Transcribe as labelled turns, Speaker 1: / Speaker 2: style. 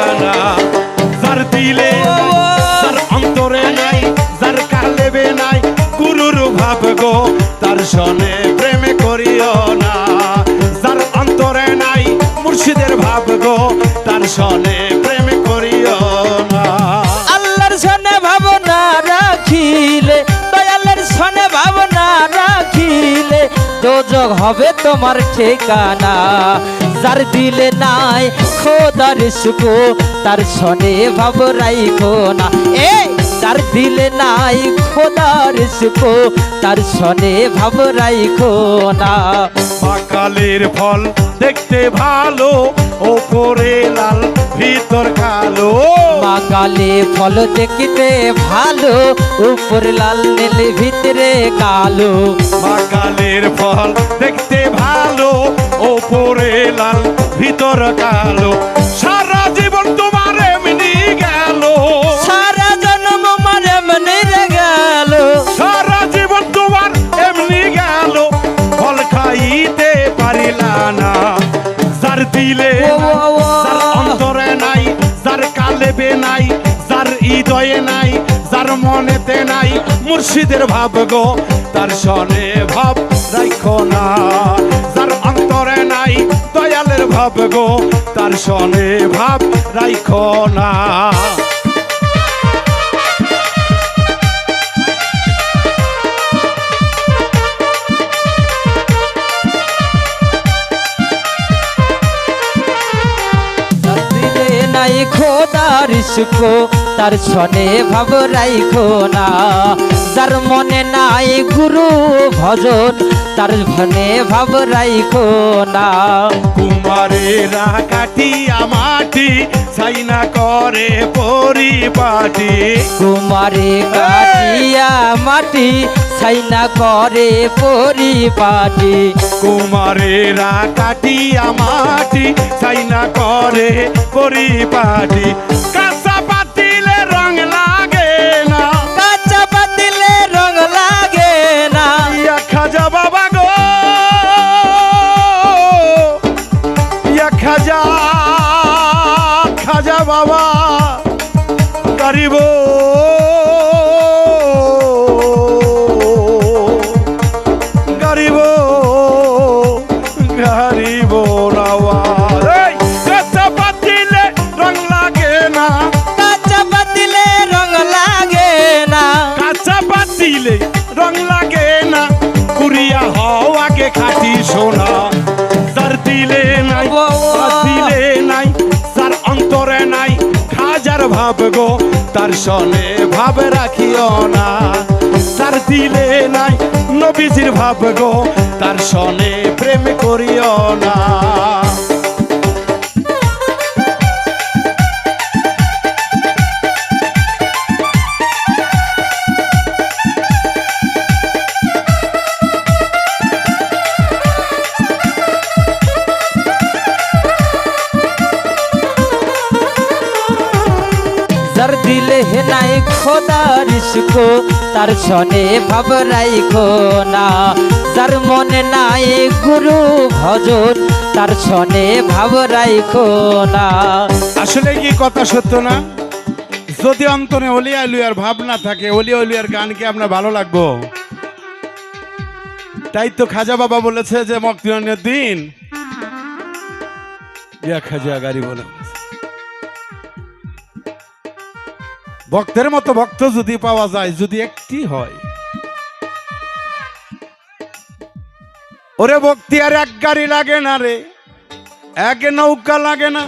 Speaker 1: ঠিকানা? যার দিলে যার অন্তরে নাই, যার কালেবে নাই, গুরুর ভাব গো, তার সনে প্রেমে করিও না। যার অন্তরে নাই, মুর্শিদের ভাব গো, তার সনে প্রেমে করিও না।
Speaker 2: আল্লাহর সনে ভাবনা রাখিলে, দয়ালের সনে ভাবনা রাখিলে দোজগ হবে তোমার ঠিকানা। যার দিলে নাই খোদার সুখ তার সনে ভাব রাইখো না। এ যার দিলে নাই খোদার সুখ তার সনে ভাব রাইখো না।
Speaker 1: সকালের ফল দেখতে ভালো ওপরে লাল ভিতর কালো।
Speaker 2: মাকালে ফল দেখিতে ভালো উপর লাল নীল ভিতরে কালো।
Speaker 1: সকালের ফল দেখতে ভালো ওপরে লাল ভিতর কালো। সারা জীবন তোমার এমনি গেল।
Speaker 2: সারা জন্ম মানে মনে রে গেল।
Speaker 1: সারা জীবন তোমার এমনি গেল। ফল খাইতে পারিলা না। যার দিলে। যার অন্তরে নাই যার কালেবে নাই যার হৃদয়ে নাই যার মনেতে নাই মুর্শিদের ভাব গো তার সনে ভাব রাখো না। যার অন্তরে নাই ভাব গো তার সনে ভাব রাইখ না।
Speaker 2: খোদার সুখ তার সনে ভাব রাইখো না। যার মনে নাই গুরু ভজন তার মনে ভাব রাইখো না।
Speaker 1: কুমারেরা কাটিয়া মাটি ছাইনা করে পরিপাটি।
Speaker 2: কুমারে কাটিয়া মাটি ছাইনা করে পরিপাটি।
Speaker 1: কুমারেরা কাটিয়া মাটি ছাইনা করে পরিপাটি। হও আগে খাটি সোনা। ভাব গো, তার সনে ভাব রাখিও না। তার দিলে নাই নবীজির ভাব গো, তার সনে প্রেম করিও না।
Speaker 2: যার দিলে হে নাই খোদার সুখ তার সনে ভাব রাইখো না। যার মনে নাই গুরু ভজন, তার সনে ভাব না।
Speaker 1: আসলে কি কথা সত্য না? যদি অন্তরে অলিয়া লুয়ার ভাব থাকে অলিয়া উলিয়ার গান কি আপনার ভালো লাগবো? তাই তো খাজা বাবা বলেছে যে মক্তিনের দিন। খাজা গাড়ি বলে। ভক্তের মতো ভক্ত যদি পাওয়া যায়, যদি একটি হয়। ওরে ভক্তি আর এক গাড়ি লাগে না রে, এক নৌকা লাগে না।